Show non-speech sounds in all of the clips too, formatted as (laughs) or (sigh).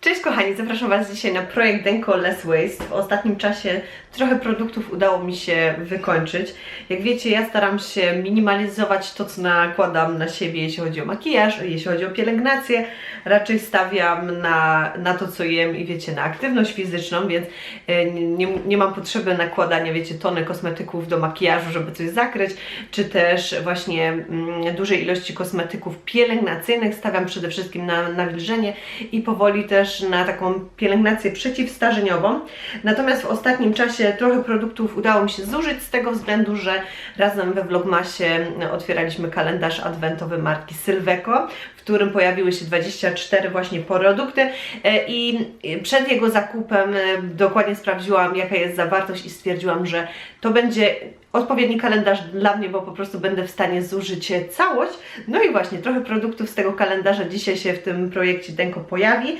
Cześć kochani, zapraszam Was dzisiaj na projekt Denko Less Waste. W ostatnim czasie trochę produktów udało mi się wykończyć. Jak wiecie, ja staram się minimalizować to, co nakładam na siebie, jeśli chodzi o makijaż, jeśli chodzi o pielęgnację. Raczej stawiam na, na to, co jem i wiecie, na aktywność fizyczną, więc e, nie, nie mam potrzeby nakładania, wiecie, tony kosmetyków do makijażu, żeby coś zakryć, czy też właśnie mm, dużej ilości kosmetyków pielęgnacyjnych. Stawiam przede wszystkim na nawilżenie i powoli też na taką pielęgnację przeciwstarzeniową. Natomiast w ostatnim czasie trochę produktów udało mi się zużyć z tego względu, że razem we Vlogmasie otwieraliśmy kalendarz adwentowy marki Sylveco, w którym pojawiły się 24 właśnie produkty e, i przed jego zakupem e, dokładnie sprawdziłam jaka jest zawartość i stwierdziłam, że to będzie odpowiedni kalendarz dla mnie, bo po prostu będę w stanie zużyć całość. No i właśnie, trochę produktów z tego kalendarza dzisiaj się w tym projekcie Denko pojawi.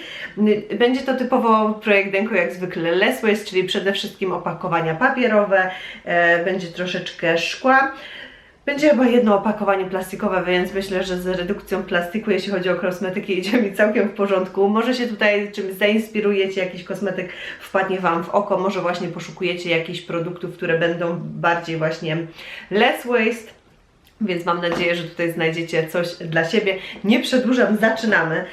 Będzie to typowo projekt Denko jak zwykle less waste, czyli przede wszystkim opakowania papierowe, e, będzie troszeczkę szkła. Będzie chyba jedno opakowanie plastikowe, więc myślę, że z redukcją plastiku, jeśli chodzi o kosmetyki, idzie mi całkiem w porządku. Może się tutaj czymś zainspirujecie, jakiś kosmetyk wpadnie Wam w oko, może właśnie poszukujecie jakichś produktów, które będą bardziej właśnie less waste. Więc mam nadzieję, że tutaj znajdziecie coś dla siebie. Nie przedłużam, zaczynamy.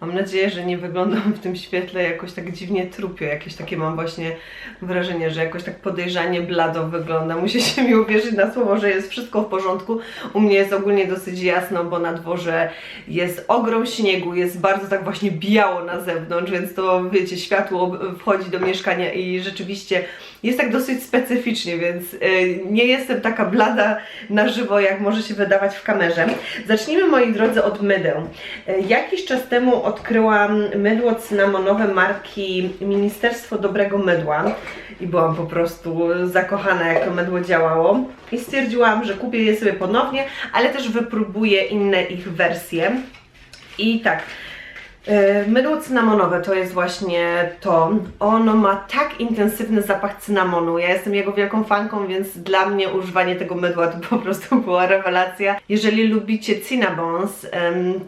Mam nadzieję, że nie wyglądam w tym świetle jakoś tak dziwnie trupio. Jakieś takie mam właśnie wrażenie, że jakoś tak podejrzanie blado wygląda. Musicie mi uwierzyć na słowo, że jest wszystko w porządku. U mnie jest ogólnie dosyć jasno, bo na dworze jest ogrom śniegu, jest bardzo tak właśnie biało na zewnątrz, więc to wiecie, światło wchodzi do mieszkania i rzeczywiście jest tak dosyć specyficznie, więc yy, nie jestem taka blada na żywo, jak może się wydawać w kamerze. Zacznijmy moi drodzy od mydeł. Yy, jakiś czas temu odkryłam mydło cynamonowe marki Ministerstwo Dobrego Mydła i byłam po prostu zakochana, jak to mydło działało. I stwierdziłam, że kupię je sobie ponownie, ale też wypróbuję inne ich wersje. I tak, Mydło cynamonowe to jest właśnie to. Ono ma tak intensywny zapach cynamonu. Ja jestem jego wielką fanką, więc dla mnie używanie tego mydła to po prostu (laughs) była rewelacja. Jeżeli lubicie Cinnabons,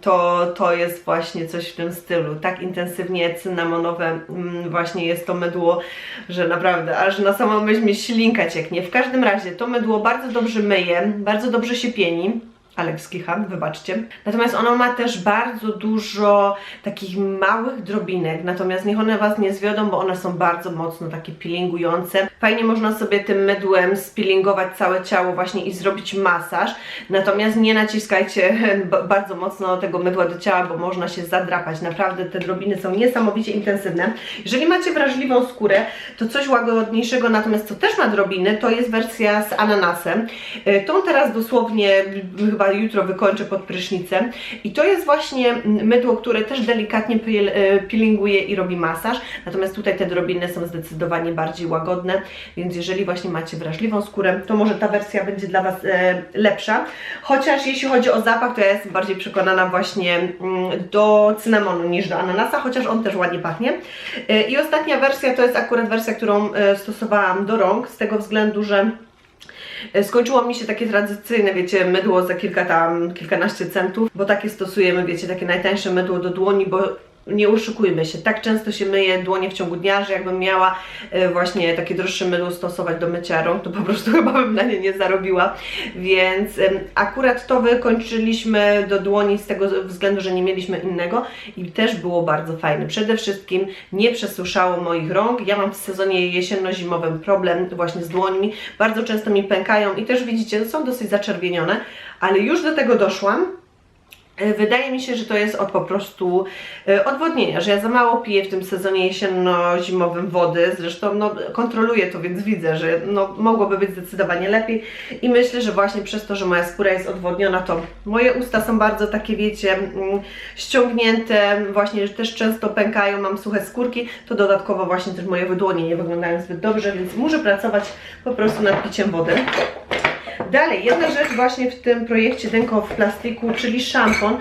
to to jest właśnie coś w tym stylu. Tak intensywnie cynamonowe mm, właśnie jest to mydło, że naprawdę, aż na samą myśl mi ślinka cieknie. W każdym razie to mydło bardzo dobrze myje, bardzo dobrze się pieni. Alex Kicha, wybaczcie. Natomiast ono ma też bardzo dużo takich małych drobinek, natomiast niech one Was nie zwiodą, bo one są bardzo mocno takie peelingujące. Fajnie można sobie tym mydłem spillingować całe ciało właśnie i zrobić masaż, natomiast nie naciskajcie (laughs) bardzo mocno tego mydła do ciała, bo można się zadrapać. Naprawdę te drobiny są niesamowicie intensywne. Jeżeli macie wrażliwą skórę, to coś łagodniejszego, natomiast co też ma drobiny, to jest wersja z ananasem. Y, Tą teraz dosłownie chyba jutro wykończę pod prysznicem. I to jest właśnie mydło, które też delikatnie peelinguje i robi masaż. Natomiast tutaj te drobiny są zdecydowanie bardziej łagodne, więc jeżeli właśnie macie wrażliwą skórę, to może ta wersja będzie dla Was e, lepsza. Chociaż jeśli chodzi o zapach, to ja jestem bardziej przekonana właśnie mm, do cynamonu niż do ananasa, chociaż on też ładnie pachnie. E, I ostatnia wersja to jest akurat wersja, którą e, stosowałam do rąk, z tego względu, że Skończyło mi się takie tradycyjne, wiecie, mydło za kilka tam, kilkanaście centów, bo takie stosujemy, wiecie, takie najtańsze mydło do dłoni, bo nie oszukujmy się, tak często się myje dłonie w ciągu dnia, że jakbym miała e, właśnie takie droższe mydło stosować do mycia rąk, to po prostu (laughs) chyba bym na nie nie zarobiła, więc akurat to wykończyliśmy do dłoni z tego względu, że nie mieliśmy innego i też było bardzo fajne. Przede wszystkim nie przesuszało moich rąk, ja mam w sezonie jesienno-zimowym problem właśnie z dłońmi, bardzo często mi pękają i też widzicie, są dosyć zaczerwienione, ale już do tego doszłam, Wydaje mi się, że to jest od po prostu e, odwodnienia, że ja za mało piję w tym sezonie jesienno-zimowym wody, zresztą no, kontroluję to, więc widzę, że no, mogłoby być zdecydowanie lepiej. I myślę, że właśnie przez to, że moja skóra jest odwodniona, to moje usta są bardzo takie, wiecie, mm, ściągnięte, właśnie że też często pękają, mam suche skórki, to dodatkowo właśnie też moje wydłonie nie wyglądają zbyt dobrze, więc muszę pracować po prostu nad piciem wody. Dalej, jedna rzecz właśnie w tym projekcie Denko w plastiku, czyli szampon.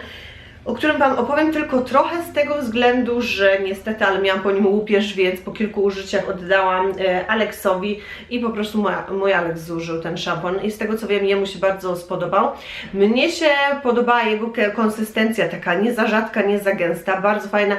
O którym Wam opowiem tylko trochę z tego względu, że niestety, ale miałam po nim łupież, więc po kilku użyciach oddałam e, Aleksowi i po prostu mój, mój Aleks zużył ten szampon i z tego co wiem, jemu się bardzo spodobał. Mnie się podobała jego konsystencja, taka nie za rzadka, nie za gęsta, bardzo fajna,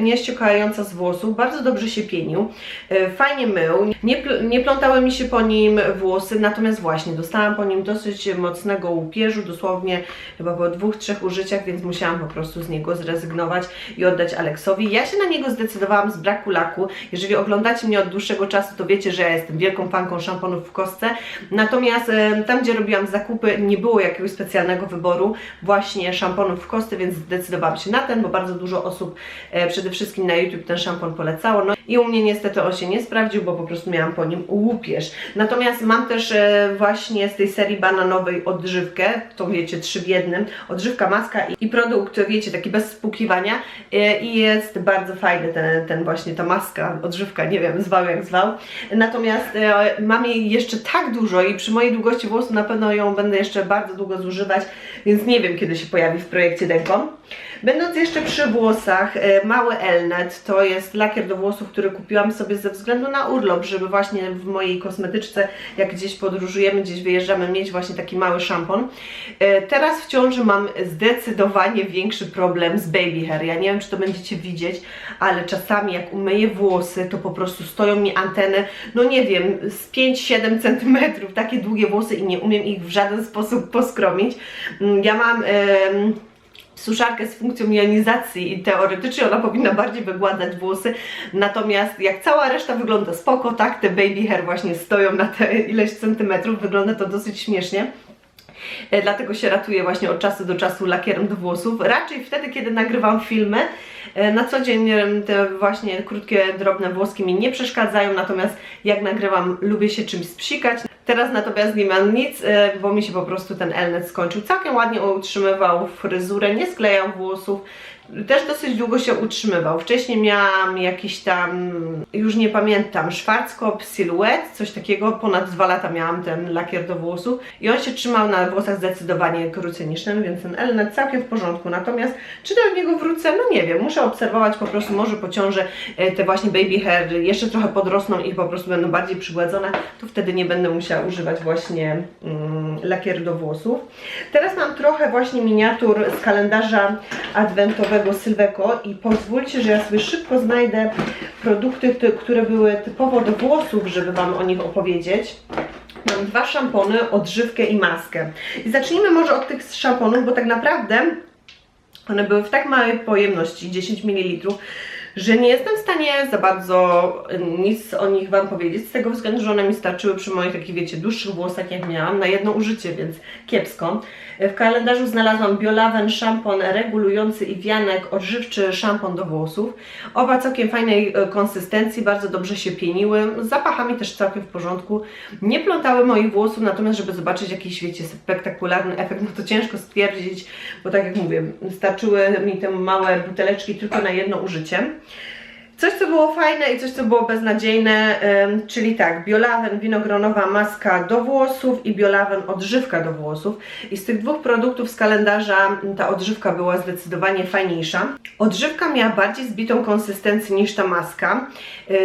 nie ściekająca z włosów, bardzo dobrze się pienił, e, fajnie mył, nie, pl- nie plątały mi się po nim włosy, natomiast właśnie dostałam po nim dosyć mocnego łupieżu, dosłownie chyba po dwóch, trzech użyciach, więc musiałam po prostu z niego zrezygnować i oddać Aleksowi. Ja się na niego zdecydowałam z braku laku. Jeżeli oglądacie mnie od dłuższego czasu, to wiecie, że ja jestem wielką fanką szamponów w kostce. Natomiast tam, gdzie robiłam zakupy, nie było jakiegoś specjalnego wyboru właśnie szamponów w kostce, więc zdecydowałam się na ten, bo bardzo dużo osób e, przede wszystkim na YouTube ten szampon polecało. No i u mnie niestety on się nie sprawdził, bo po prostu miałam po nim łupież. Natomiast mam też e, właśnie z tej serii bananowej odżywkę, to wiecie, trzy w jednym, odżywka, maska i, i produkt, wiecie, taki bez spłukiwania e, i jest bardzo fajny ten, ten właśnie ta maska, odżywka, nie wiem, zwał jak zwał. Natomiast e, mam jej jeszcze tak dużo i przy mojej długości włosów na pewno ją będę jeszcze bardzo długo zużywać, więc nie wiem kiedy się pojawi w projekcie Denko. Będąc jeszcze przy włosach, e, mały Elnet to jest lakier do włosów, który kupiłam sobie ze względu na urlop, żeby właśnie w mojej kosmetyczce, jak gdzieś podróżujemy, gdzieś wyjeżdżamy, mieć właśnie taki mały szampon. E, Teraz w ciąży mam zdecydowanie większy problem z baby hair. Ja nie wiem, czy to będziecie widzieć, ale czasami jak umyję włosy, to po prostu stoją mi anteny, no nie wiem, z 5-7 cm, takie długie włosy i nie umiem ich w żaden sposób poskromić. Mm, Ja mam... em, suszarkę z funkcją jonizacji i teoretycznie ona powinna bardziej wygładzać włosy, natomiast jak cała reszta wygląda spoko, tak, te baby hair właśnie stoją na te ileś centymetrów, wygląda to dosyć śmiesznie. E, Dlatego się ratuję właśnie od czasu do czasu lakierem do włosów. Raczej wtedy, kiedy nagrywam filmy. E, Na co dzień te właśnie krótkie, drobne włoski mi nie przeszkadzają, natomiast jak nagrywam, lubię się czymś spsikać. Teraz natomiast nie mam nic, e, bo mi się po prostu ten Elnet skończył. Całkiem ładnie utrzymywał fryzurę, nie sklejał włosów. Też dosyć długo się utrzymywał. Wcześniej miałam jakiś tam, już nie pamiętam, Schwarzkopf Silhouette, coś takiego. Ponad dwa lata miałam ten lakier do włosów i on się trzymał na włosach zdecydowanie krócej niż ten, więc ten Elnet całkiem w porządku. Natomiast czy do niego wrócę? No nie wiem, muszę obserwować po prostu, może po ciąży e, te właśnie baby hair jeszcze trochę podrosną i po prostu będą bardziej przygładzone, to wtedy nie będę musiała używać właśnie mm, lakieru do włosów. Teraz mam trochę właśnie miniatur z kalendarza adwentowego Sylweko i pozwólcie, że ja sobie szybko znajdę produkty, ty- które były typowo do włosów, żeby Wam o nich opowiedzieć. Mam dwa szampony, odżywkę i maskę. I zacznijmy może od tych szamponów, bo tak naprawdę one były w tak małej pojemności, 10 ml, że nie jestem w stanie za bardzo y, nic o nich Wam powiedzieć, z tego względu, że one mi starczyły przy moich takich, wiecie, dłuższych włosach, jak miałam, na jedno użycie, więc kiepsko. W kalendarzu znalazłam Biolaven szampon regulujący i wianek odżywczy szampon do włosów. Oba całkiem fajnej e, konsystencji, bardzo dobrze się pieniły, z zapachami też całkiem w porządku. Nie plątały moich włosów, natomiast żeby zobaczyć jakiś, wiecie, spektakularny efekt, no to ciężko stwierdzić, bo tak jak mówię, starczyły mi te małe buteleczki tylko na jedno użycie. Coś, co było fajne i coś, co było beznadziejne, ym, czyli tak, Biolaven winogronowa maska do włosów i Biolaven odżywka do włosów. I z tych dwóch produktów z kalendarza ta odżywka była zdecydowanie fajniejsza. Odżywka miała bardziej zbitą konsystencję niż ta maska. Ym,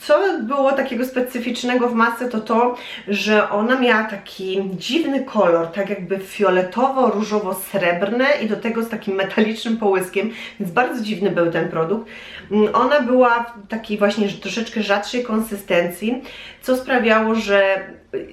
Co było takiego specyficznego w masce, to to, że ona miała taki dziwny kolor, tak jakby fioletowo-różowo-srebrny i do tego z takim metalicznym połyskiem, więc bardzo dziwny był ten produkt. Mm, Ona była w takiej właśnie troszeczkę rzadszej konsystencji, co sprawiało, że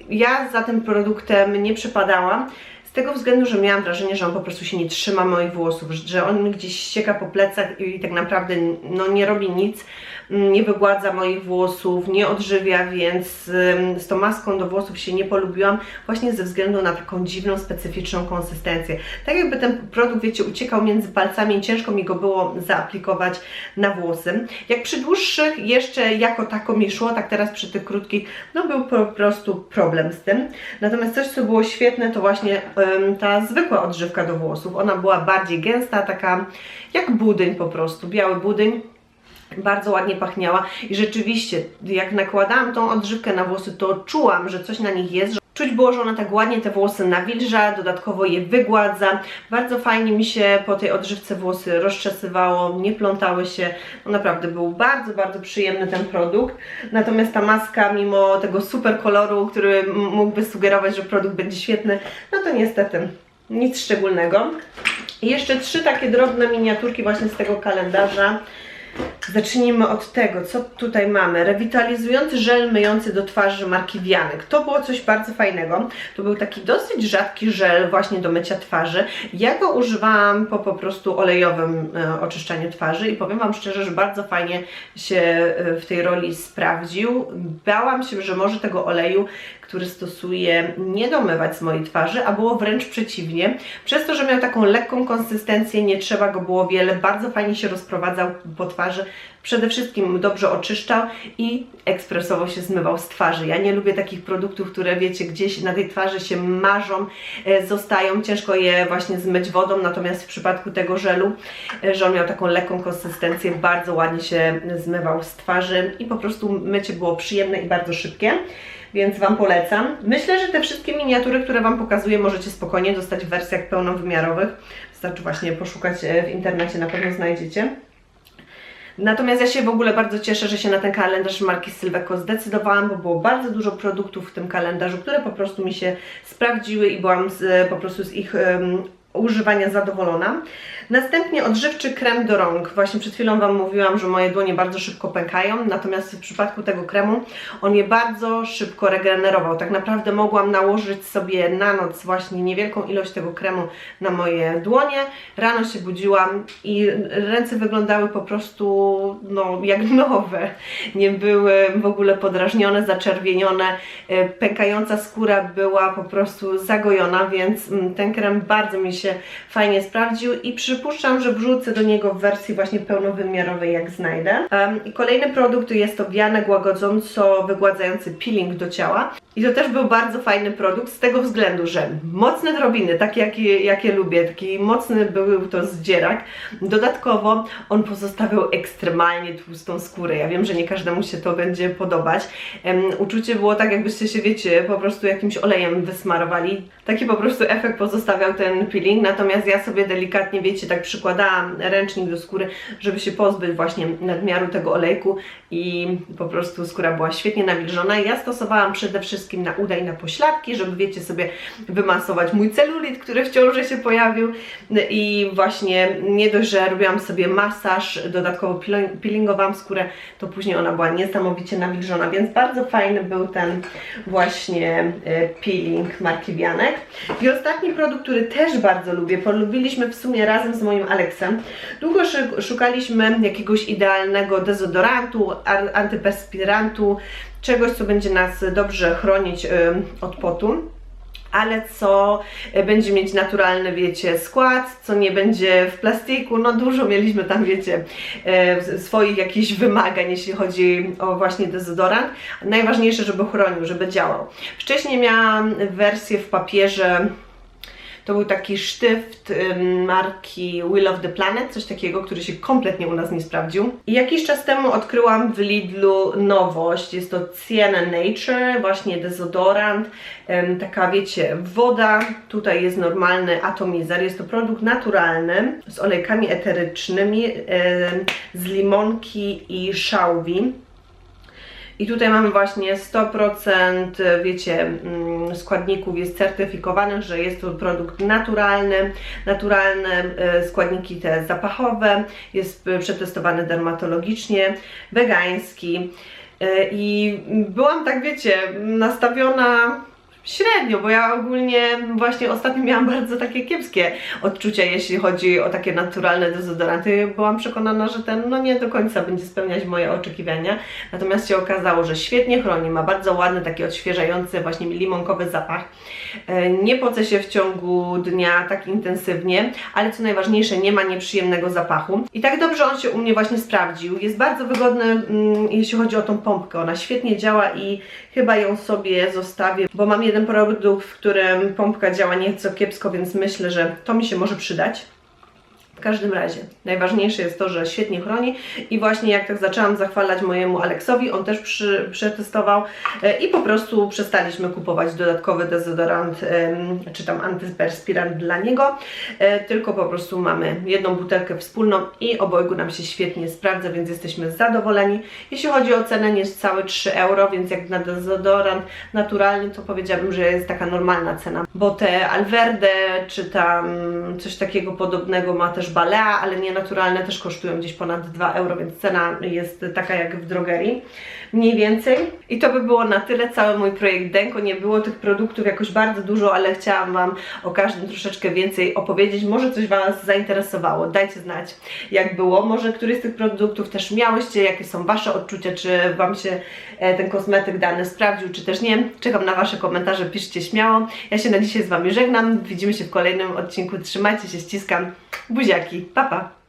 ja za tym produktem nie przepadałam. Z tego względu, że miałam wrażenie, że on po prostu się nie trzyma moich włosów, że on mi gdzieś ścieka po plecach i tak naprawdę no, nie robi nic, nie wygładza moich włosów, nie odżywia, więc ym, z tą maską do włosów się nie polubiłam właśnie ze względu na taką dziwną, specyficzną konsystencję. Tak jakby ten produkt, wiecie, uciekał między palcami ciężko mi go było zaaplikować na włosy. Jak przy dłuższych jeszcze jako tako mi szło, tak teraz przy tych krótkich, no był po prostu problem z tym. Natomiast coś, co było świetne, to właśnie em, ta zwykła odżywka do włosów. Ona była bardziej gęsta, taka jak budyń po prostu, biały budyń. Bardzo ładnie pachniała i rzeczywiście, jak nakładałam tą odżywkę na włosy, to czułam, że coś na nich jest, Czuć było, że ona tak ładnie te włosy nawilża, dodatkowo je wygładza. Bardzo fajnie mi się po tej odżywce włosy rozczesywało, nie plątały się. No naprawdę był bardzo, bardzo przyjemny ten produkt. Natomiast ta maska, mimo tego super koloru, który mógłby sugerować, że produkt będzie świetny, no to niestety nic szczególnego. I jeszcze trzy takie drobne miniaturki właśnie z tego kalendarza. Zacznijmy od tego, co tutaj mamy. Rewitalizujący żel myjący do twarzy marki Wianek. To było coś bardzo fajnego. To był taki dosyć rzadki żel właśnie do mycia twarzy. Ja go używałam po po prostu olejowym e, oczyszczaniu twarzy i powiem Wam szczerze, że bardzo fajnie się e, w tej roli sprawdził. Bałam się, że może tego oleju który stosuję, nie domywać z mojej twarzy, a było wręcz przeciwnie. Przez to, że miał taką lekką konsystencję, nie trzeba go było wiele, bardzo fajnie się rozprowadzał po twarzy. Przede wszystkim dobrze oczyszczał i ekspresowo się zmywał z twarzy. Ja nie lubię takich produktów, które wiecie, gdzieś na tej twarzy się marzą, e, zostają, ciężko je właśnie zmyć wodą, natomiast w przypadku tego żelu, e, że on miał taką lekką konsystencję, bardzo ładnie się zmywał z twarzy i po prostu mycie było przyjemne i bardzo szybkie więc Wam polecam. Myślę, że te wszystkie miniatury, które Wam pokazuję, możecie spokojnie dostać w wersjach pełnowymiarowych. Wystarczy właśnie poszukać e, w internecie, na pewno znajdziecie. Natomiast ja się w ogóle bardzo cieszę, że się na ten kalendarz marki Sylweko zdecydowałam, bo było bardzo dużo produktów w tym kalendarzu, które po prostu mi się sprawdziły i byłam z, po prostu z ich um, używania zadowolona. Następnie odżywczy krem do rąk. Właśnie przed chwilą Wam mówiłam, że moje dłonie bardzo szybko pękają, natomiast w przypadku tego kremu on je bardzo szybko regenerował. Tak naprawdę mogłam nałożyć sobie na noc właśnie niewielką ilość tego kremu na moje dłonie. Rano się budziłam i ręce wyglądały po prostu no, jak nowe. Nie były w ogóle podrażnione, zaczerwienione. E, Pękająca skóra była po prostu zagojona, więc mm, ten krem bardzo mi się fajnie sprawdził i przypuszczam, że wrzucę do niego w wersji właśnie pełnowymiarowej, jak znajdę. Um, I kolejny produkt jest to wianek łagodząco wygładzający peeling do ciała. I to też był bardzo fajny produkt z tego względu, że mocne drobiny, takie jakie, lubię, taki mocny był to zdzierak. Dodatkowo on pozostawiał ekstremalnie tłustą skórę. Ja wiem, że nie każdemu się to będzie podobać. Um, uczucie było tak, jakbyście się, wiecie, po prostu jakimś olejem wysmarowali. Taki po prostu efekt pozostawiał ten peeling, natomiast ja sobie delikatnie, wiecie, tak przykładałam ręcznik do skóry, żeby się pozbyć właśnie nadmiaru tego olejku i po prostu skóra była świetnie nawilżona. Ja stosowałam przede wszystkim na uda i na pośladki, żeby, wiecie, sobie wymasować mój celulit, który w ciąży się pojawił i właśnie nie dość, że robiłam sobie masaż, dodatkowo peeling- peelingowałam skórę, to później ona była niesamowicie nawilżona, więc bardzo fajny był ten właśnie e, peeling marki Wianek. I ostatni produkt, który też bardzo lubię, polubiliśmy w sumie razem z moim Aleksem. Długo szukaliśmy jakiegoś idealnego dezodorantu, antyperspirantu, czegoś, co będzie nas dobrze chronić ym, od potu ale co będzie mieć naturalny, wiecie, skład, co nie będzie w plastiku, no dużo mieliśmy tam, wiecie, e, swoich jakichś wymagań, jeśli chodzi o właśnie dezodorant. Najważniejsze, żeby chronił, żeby działał. Wcześniej miałam wersję w papierze to był taki sztyft marki Will of the Planet, coś takiego, który się kompletnie u nas nie sprawdził. I jakiś czas temu odkryłam w Lidlu nowość. Jest to Sienna Nature, właśnie dezodorant. Taka, wiecie, woda. Tutaj jest normalny atomizer. Jest to produkt naturalny z olejkami eterycznymi, ym, z limonki i szałwi. I tutaj mamy właśnie 100% wiecie, mm, składników jest certyfikowanych, że jest to produkt naturalny, naturalne e, składniki te zapachowe, jest e, przetestowany dermatologicznie, wegański. E, I byłam tak, wiecie, nastawiona średnio, bo ja ogólnie właśnie ostatnio miałam (laughs) bardzo takie kiepskie odczucia, jeśli chodzi o takie naturalne dezodoranty. Byłam przekonana, że ten no nie do końca będzie spełniać moje oczekiwania. Natomiast się okazało, że świetnie chroni, ma bardzo ładny, taki odświeżający, właśnie limonkowy zapach. E, Nie poce się w ciągu dnia tak intensywnie, ale co najważniejsze, nie ma nieprzyjemnego zapachu. I tak dobrze on się u mnie właśnie sprawdził. Jest bardzo wygodny, mm, jeśli chodzi o tą pompkę. Ona świetnie działa i chyba ją sobie zostawię, bo mam jeden produkt, w którym pompka działa nieco kiepsko, więc myślę, że to mi się może przydać W każdym razie, najważniejsze jest to, że świetnie chroni i właśnie jak tak zaczęłam zachwalać mojemu Aleksowi, on też przy, przetestował e, i po prostu przestaliśmy kupować dodatkowy dezodorant czy tam antyperspirant dla niego, e, tylko po prostu mamy jedną butelkę wspólną i obojgu nam się świetnie sprawdza, więc jesteśmy zadowoleni. Jeśli chodzi o cenę, niecałe 3 euro, więc jak na dezodorant naturalny, to powiedziałabym, że jest taka normalna cena, bo te Alverde czy tam coś takiego podobnego ma też Balea, ale nie naturalne też kosztują gdzieś ponad 2 euro, więc cena jest taka jak w drogerii, mniej więcej. I to by było na tyle, cały mój projekt Denko, nie było tych produktów jakoś bardzo dużo, ale chciałam Wam o każdym troszeczkę więcej opowiedzieć, może coś Was zainteresowało, dajcie znać jak było, może któryś z tych produktów też miałyście, jakie są Wasze odczucia, czy Wam się e, ten kosmetyk dany sprawdził, czy też nie, czekam na Wasze komentarze, piszcie śmiało, ja się na dzisiaj z Wami żegnam, widzimy się w kolejnym odcinku, trzymajcie się, ściskam, buziaki, pa pa!